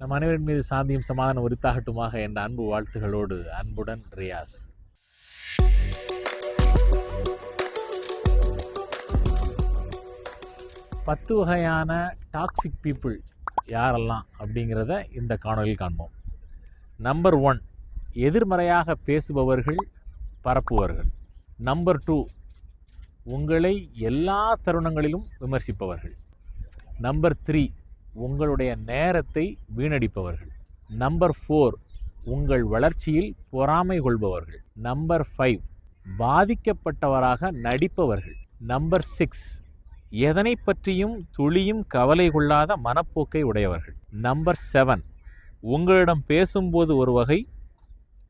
நம் அனைவரின் மீது சாந்தியும் சமாதானம் உரித்தாகட்டுமாக என்ற அன்பு வாழ்த்துகளோடு அன்புடன் ரியாஸ். பத்து வகையான டாக்ஸிக் பீப்புள் யாரெல்லாம் அப்படிங்கிறத இந்த காணொலியில் காண்போம். நம்பர் ஒன் எதிர்மறையாக பேசுபவர்கள் பரப்புவர்கள் நம்பர் டூ உங்களை எல்லா தருணங்களிலும் விமர்சிப்பவர்கள். நம்பர் த்ரீ உங்களுடைய நேரத்தை வீணடிப்பவர்கள். நம்பர் ஃபோர் உங்கள் வளர்ச்சியில் பொறாமை கொள்பவர்கள். நம்பர் ஃபைவ் பாதிக்கப்பட்டவராக நடிப்பவர்கள். நம்பர் சிக்ஸ் எதனை பற்றியும் துளியும் கவலை கொள்ளாத மனப்போக்கை உடையவர்கள். நம்பர் செவன் உங்களிடம் பேசும்போது ஒரு வகை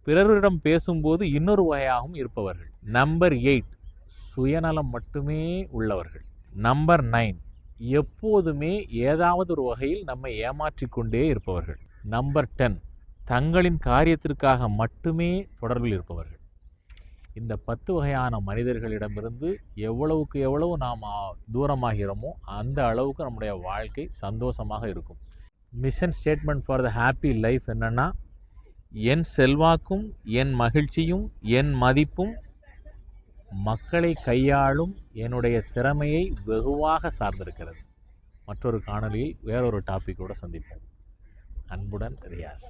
பிறரிடம் பேசும்போது இன்னொரு வகையாகவும் இருப்பவர்கள். நம்பர் எயிட் சுயநலம் மட்டுமே உள்ளவர்கள். நம்பர் நைன் எப்போதுமே ஏதாவது ஒரு வகையில் நம்மை ஏமாற்றிக்கொண்டே இருப்பவர்கள். நம்பர் டென் தங்களின் காரியத்திற்காக மட்டுமே தொடர்பில் இருப்பவர்கள். இந்த பத்து வகையான மனிதர்களிடமிருந்து எவ்வளவுக்கு எவ்வளவு நாம் தூரமாகிறோமோ அந்த அளவுக்கு நம்முடைய வாழ்க்கை சந்தோஷமாக இருக்கும். Mission statement for the happy life என்னென்னா என் செல்வாக்கும் என் மகிழ்ச்சியும் என் மதிப்பும் மக்களை கையாளும் என்னுடைய திறமையை வெகுவாக சார்ந்திருக்கிறது. மற்றொரு காணொலியில் வேறொரு டாப்பிக்கோடு சந்திப்போம். அன்புடன் ரியாஸ்.